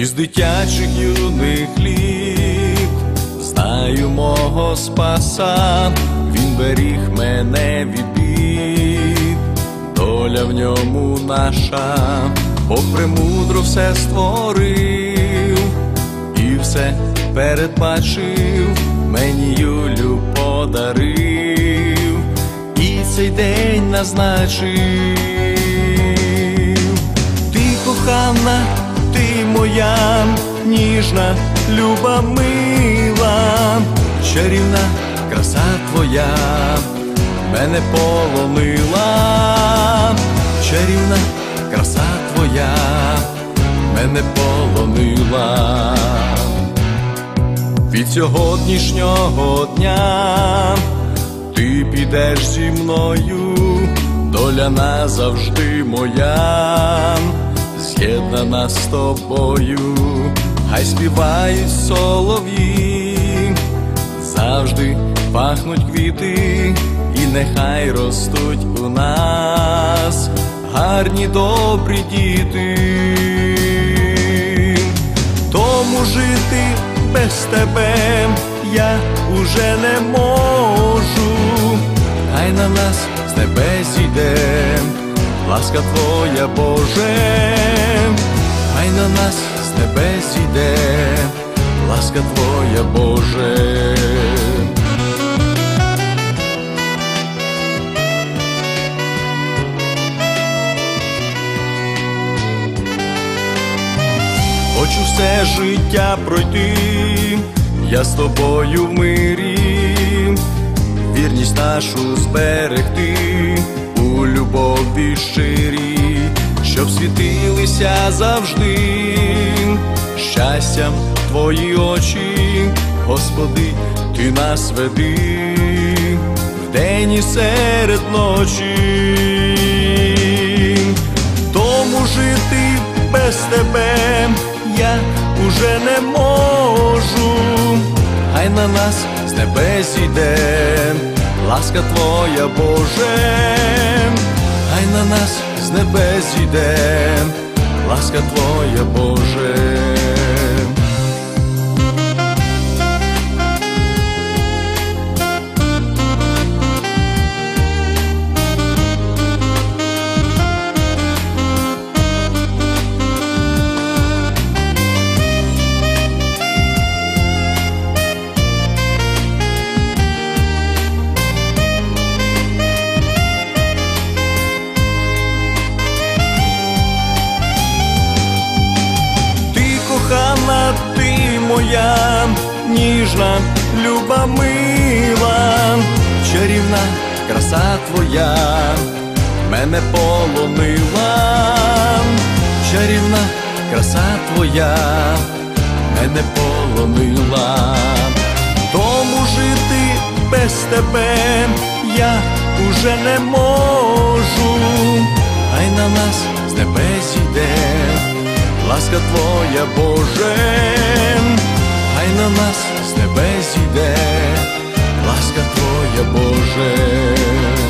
Із дитячих юних літ знаю мого спаса, він беріг мене від бід, доля в ньому наша, Бог премудро все створив. І все передбачив, мені Юлю подарив, і цей день назначив. Ти кохана, ти моя ніжна, люба мила, чарівна краса твоя мене полонила, чарівна краса твоя мене полонила. Від сьогоднішнього дня ти підеш зі мною, доля назавжди моя, з'єднана з тобою, хай співають солов'ї, завжди пахнуть квіти, і нехай ростуть у нас гарні добрі діти. Тому жити без тебе я уже не можу, хай на нас з небес іде, ласка Твоя Боже, хай на нас з небес іде, ласка Твоя Боже. Хочу все життя пройти, я з тобою в мирі, вірність нашу зберегти у любові щирі, щоб світилися завжди, щастям твої очі, Господи, ти нас веди вдень і серед ночі. Тому жити без тебе я уже не можу, хай на нас з небес іде, ласка Твоя Боже, хай на нас з небес іде, ласка Твоя Боже. Моя ніжна, люба мила, чарівна краса твоя мене полонила, чарівна краса твоя мене полонила, тому жити без тебе я уже не можу, хай на нас з небес іде ласка Твоя Боже, нас з небес іде, ласка Твоя Боже.